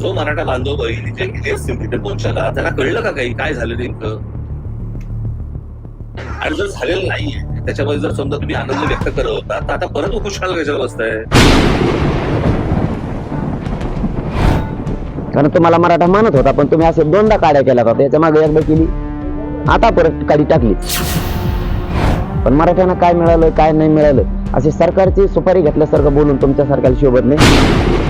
जो मराठा बांधव बहिणी जे गेले असतील तिथे मोर्चाला त्याला कळलं का काही? काय झालं नेमकं? आणि जर झालेलं नाहीये त्याच्यामध्ये जर समजा तुम्ही आनंद व्यक्त करत होता तर आता परत उपोषणाला कशाला बसताय कारण तुम्हाला मराठा मानत होता पण तुम्ही असे दोनदा काड्या केल्या होता याच्या मागे एकदा केली आता परत काडी टाकली. पण मराठ्यांना काय मिळालं काय नाही मिळालं असे सरकारची सुपारी घेतल्यासारखं बोलून तुमच्यासारख्याला शोभत नाही.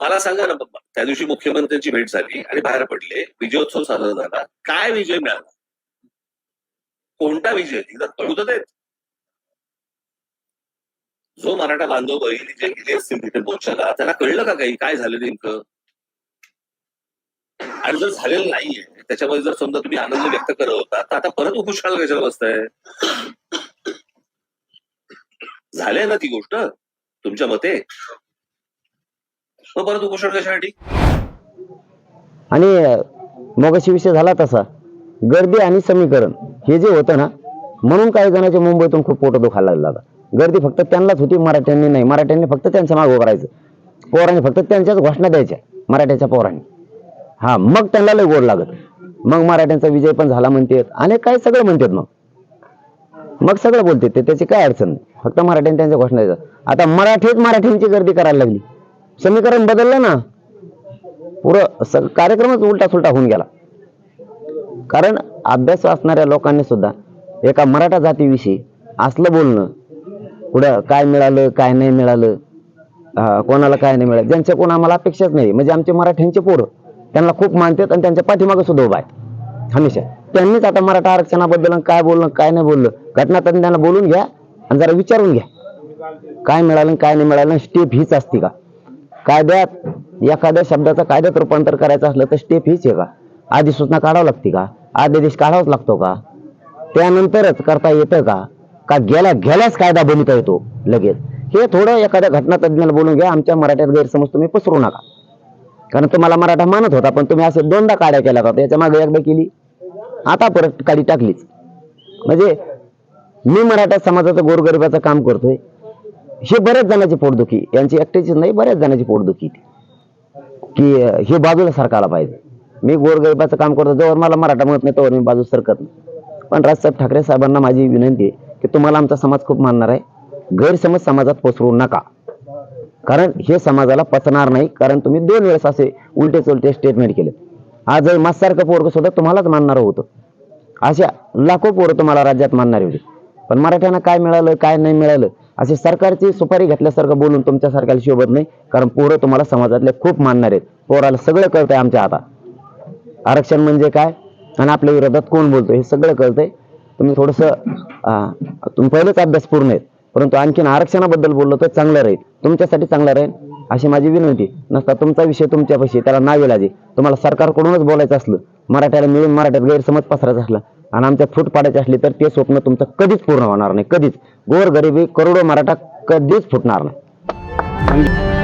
मला सांगा ना बाबा त्या दिवशी मुख्यमंत्र्यांची भेट झाली आणि बाहेर पडले विजयोत्सव साजरा झाला काय विजय मिळाला? कोणता विजय? तिथं कळू तर देत. जो मराठा बांधव बहिणी जे गेले असतील तिथे पोहोचायला त्याला कळलं का काही? काय झालं नेमकं? आणि जर झालेलं नाहीये त्याच्यामध्ये जर समजा तुम्ही आनंद व्यक्त करत होता तर आता परत उपुष्काळ कशाला बसताय? झालंय ना ती गोष्ट? तुमच्या मते? मग परत उपोषण कशासाठी? आणि मगाशी विषय झाला तसा. गर्दी आणि समीकरण हे जे होतं ना म्हणून काही जणांच्या मुंबईतून खूप पोट दुखायला लागला गर्दी फक्त त्यांनाच होती मराठ्यांनी नाही. मराठ्यांनी फक्त त्यांच्या मागं उभं राहायचं. पोरांनी फक्त त्यांच्याच घोषणा द्यायच्या मराठ्याच्या पोरांनी. हा मग त्यांना लय गोड लागत. मग मराठ्यांचा विजय पण झाला म्हणतात. आणि काय सगळं म्हणतात मग? मग सगळं बोलतात ते. त्याची काय अडचण नाही. फक्त मराठ्यांनी त्यांच्या घोषणा द्यायचं आता मराठीत मराठ्यांची गर्दी करायला लागली. समीकरण बदललं ना पुरं स- कार्यक्रमच उलटा सुलटा होऊन गेला. कारण अभ्यास असणाऱ्या लोकांनी सुद्धा एका मराठा जातीविषयी असलं बोलणं पुढं काय मिळालं काय नाही मिळालं कोणाला काय नाही मिळालं ज्यांच्याकडून आम्हाला अपेक्षाच नाही. म्हणजे आमचे मराठ्यांचे पोरं त्यांना खूप मानतात आणि त्यांच्या पाठीमागं सुद्धा उभा आहे हमेशा. त्यांनीच आता मराठा आरक्षणाबद्दल आणि काय बोलणं काय नाही बोललं घटनातज्ञांना बोलून घ्या आणि जरा विचारून घ्या. काय मिळालं काय नाही मिळालं स्टेप हीच असते का? कायद्यात एखाद्या शब्दाचं कायद्यात रूपांतर करायचं असलं तर स्टेप हीच आहे का? आधी सूचना काढावं लागते का? आदेश काढावाच लागतो का? त्यानंतरच करता येतं का? का गेल्या गेल्याच कायदा बनवता येतो? लगेच. हे थोडं एखाद्या घटना तज्ज्ञाला बोलून घ्या. आमच्या मराठ्यात गैरसमज तुम्ही पसरू नका. कारण तुम्हाला मराठा मानत होता पण तुम्ही असे दोनदा काड्या केल्या होता याच्या मागे एकदा केली. आता परत काडी टाकलीच. म्हणजे मी मराठा समाजाचं गोरगरिबाचं काम करतोय. हे बऱ्याच जणांची पोटदुखी यांची एकट्याचीच नाही बऱ्याच जणांची पोटदुखी की हे बाजूला सरकायला पाहिजे. मी गोरगरिबाचं काम करतो जोवर मला मराठा म्हणत नाही तोवर मी बाजू सरकत नाही. पण राजसाहेब ठाकरे साहेबांना माझी विनंती आहे की तुम्हाला आमचा समाज खूप मानणार आहे. गैरसमज समाजात पसरू नका. कारण हे समाजाला पचणार नाही कारण तुम्ही दोन वेळेस असे उलटे चुलटे स्टेटमेंट केले आज मस्सारखं पोरग सुद्धा तुम्हालाच मानणार होतं. अशा लाखो पोरं तुम्हाला राज्यात मानणारे होते. पण मराठ्यांना काय मिळालं काय नाही मिळालं असे सरकारची सुपारी घेतल्यासारखं बोलून तुमच्यासारख्याला शोभत नाही कारण पोरं तुम्हाला समाजातले खूप मानणार आहेत. पोराला सगळं कळतंय आमच्या हातात आरक्षण म्हणजे काय? आणि आपल्या विरोधात कोण बोलतो हे सगळं कळतंय. तुम्ही थोडंसं तुम्ही पहिलेच अभ्यास पूर्ण आहेत परंतु आणखीन आरक्षणाबद्दल बोललो तर चांगलं राहील. तुमच्यासाठी चांगलं राहील अशी माझी विनंती. नसता तुमचा विषय तुमच्यापाशी त्याला नावे लाजे. तुम्हाला सरकारकडूनच बोलायचं असलं मराठ्याला मिळून मराठ्यात गैरसमज पसरायचा असला आणि आमच्या फूट पाडायची असली तर ते स्वप्न तुमचं कधीच पूर्ण होणार नाही. कधीच. गोर गरिबी करोडो मराठा कधीच फुटणार नाही.